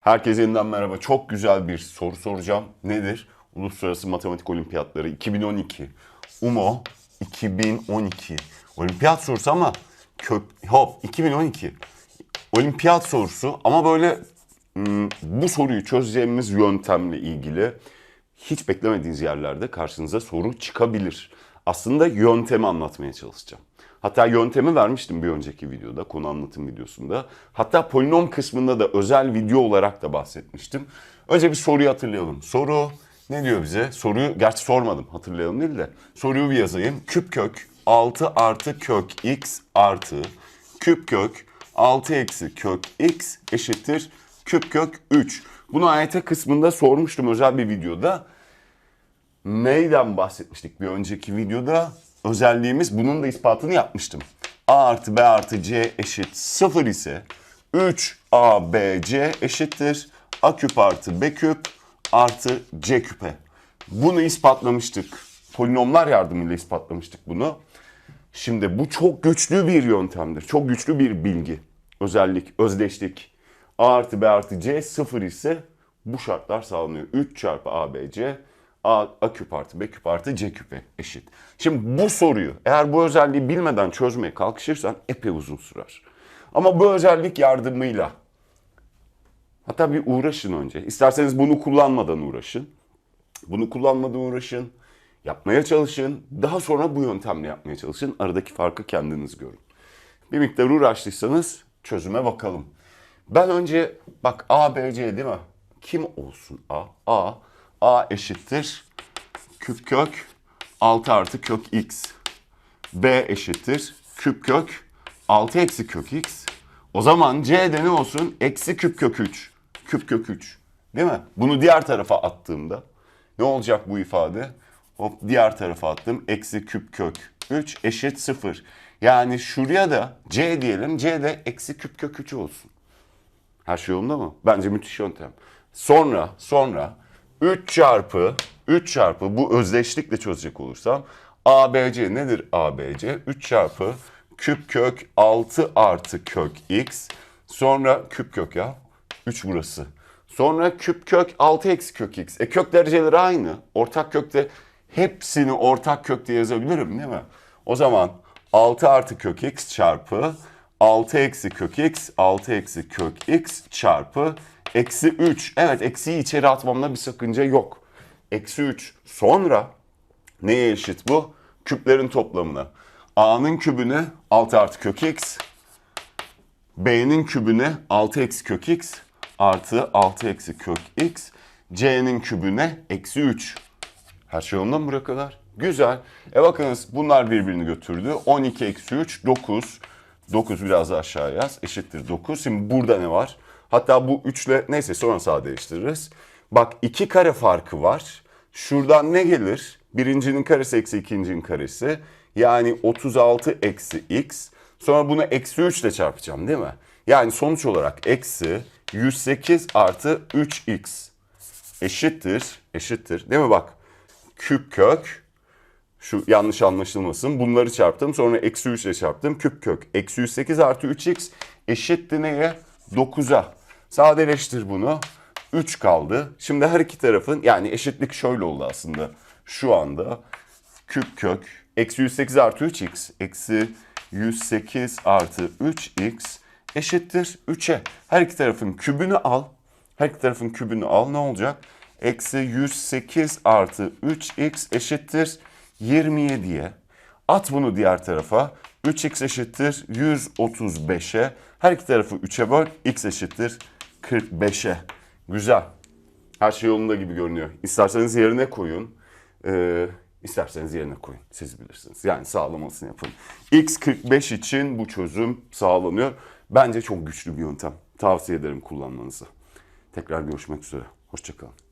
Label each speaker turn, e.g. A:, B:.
A: Herkese yeniden merhaba. Çok güzel bir soru soracağım. Nedir? Uluslararası Matematik Olimpiyatları 2012. UMO 2012. Olimpiyat sorusu ama kök hop 2012. Olimpiyat sorusu ama böyle hmm, bu soruyu çözeceğimiz yöntemle ilgili hiç beklemediğiniz yerlerde karşınıza soru çıkabilir. Aslında yöntemi anlatmaya çalışacağım. Hatta yöntemi vermiştim bir önceki videoda, konu anlatım videosunda. Hatta polinom kısmında da özel video olarak da bahsetmiştim. Önce bir soruyu hatırlayalım. Soru ne diyor bize? Soruyu gerçi sormadım hatırlayalım değil de. Soruyu bir yazayım. Küp kök 6 artı kök x artı küp kök 6 eksi kök x eşittir küp kök 3. Bunu AYT kısmında sormuştum özel bir videoda. Neyden bahsetmiştik bir önceki videoda? Özelliğimiz bunun da ispatını yapmıştım. A artı B artı C eşit 0 ise 3A B C eşittir A küp artı B küp artı C küpe. Bunu ispatlamıştık. Polinomlar yardımıyla ispatlamıştık bunu. Şimdi bu çok güçlü bir yöntemdir. Çok güçlü bir bilgi. Özellik, özdeşlik. A artı B artı C 0 ise bu şartlar sağlanıyor. 3 çarpı A, B, C A, A küp artı B küp artı C küpe eşit. Şimdi bu soruyu eğer bu özelliği bilmeden çözmeye kalkışırsan epey uzun sürer. Ama bu özellik yardımıyla hatta bir uğraşın önce. İsterseniz bunu kullanmadan uğraşın. Bunu kullanmadan uğraşın. Yapmaya çalışın. Daha sonra bu yöntemle yapmaya çalışın. Aradaki farkı kendiniz görün. Bir miktar uğraştıysanız çözüme bakalım. Ben önce bak A, B, C değil mi? Kim olsun A? A, A eşittir küp kök 6 artı kök x. B eşittir küp kök 6 eksi kök x. O zaman C'de ne olsun? Eksi küp kök 3. Küp kök 3. Değil mi? Bunu diğer tarafa attığımda ne olacak bu ifade? Hop diğer tarafa attım. Eksi küp kök 3 eşit 0. Yani şuraya da C diyelim. C de eksi küp kök 3 olsun. Her şey yolunda mı? Bence müthiş yöntem. Sonra, sonra 3 çarpı, 3 çarpı bu özdeşlikle çözecek olursam ABC nedir ABC? 3 çarpı küp kök 6 artı kök x. Sonra küp kök ya. 3 burası. Sonra küp kök 6 eksi kök x. E kök dereceleri aynı. Ortak kökte hepsini ortak kökte yazabilirim değil mi? O zaman 6 artı kök x çarpı 6 eksi kök x, 6 eksi kök x çarpı eksi 3. Evet eksiyi içeri atmamda bir sakınca yok. Eksi 3. Sonra neye eşit bu? Küplerin toplamına. A'nın kübüne 6 artı kök x, B'nin kübüne 6 eksi kök x artı 6 eksi kök x, C'nin kübüne eksi 3. Her şey mı buraya kadar? Güzel. E bakınız bunlar birbirini götürdü. 12 eksi 3 9. 9 biraz daha aşağı yaz. Eşittir 9. Şimdi burada ne var? Hatta bu 3 ile neyse sonra sadeleştiririz. Bak 2 kare farkı var. Şuradan ne gelir? Birincinin karesi eksi ikincinin karesi. Yani 36 eksi x. Sonra bunu eksi 3 ile çarpacağım değil mi? Yani sonuç olarak eksi 108 artı 3x eşittir. Eşittir. Değil mi bak? Küp kök şu yanlış anlaşılmasın. Bunları çarptım. Sonra eksi 3 ile çarptım. Küp kök. Eksi 108 artı 3x eşittir neye? 9'a. Sadeleştir bunu. 3 kaldı. Şimdi her iki tarafın yani eşitlik şöyle oldu aslında. Şu anda küp kök eksi 108 artı 3x eksi 108 artı 3x eşittir 3'e. Her iki tarafın kübünü al. Her iki tarafın kübünü al ne olacak? Eksi 108 artı 3x eşittir 27'ye. At bunu diğer tarafa. 3x eşittir 135'e. Her iki tarafı 3'e böl. x eşittir 45'e. Güzel. Her şey yolunda gibi görünüyor. İsterseniz yerine koyun. Ee, isterseniz yerine koyun. Siz bilirsiniz. Yani sağlamasını yapın. x 45 için bu çözüm sağlanıyor. Bence çok güçlü bir yöntem. Tavsiye ederim kullanmanızı. Tekrar görüşmek üzere. Hoşçakalın.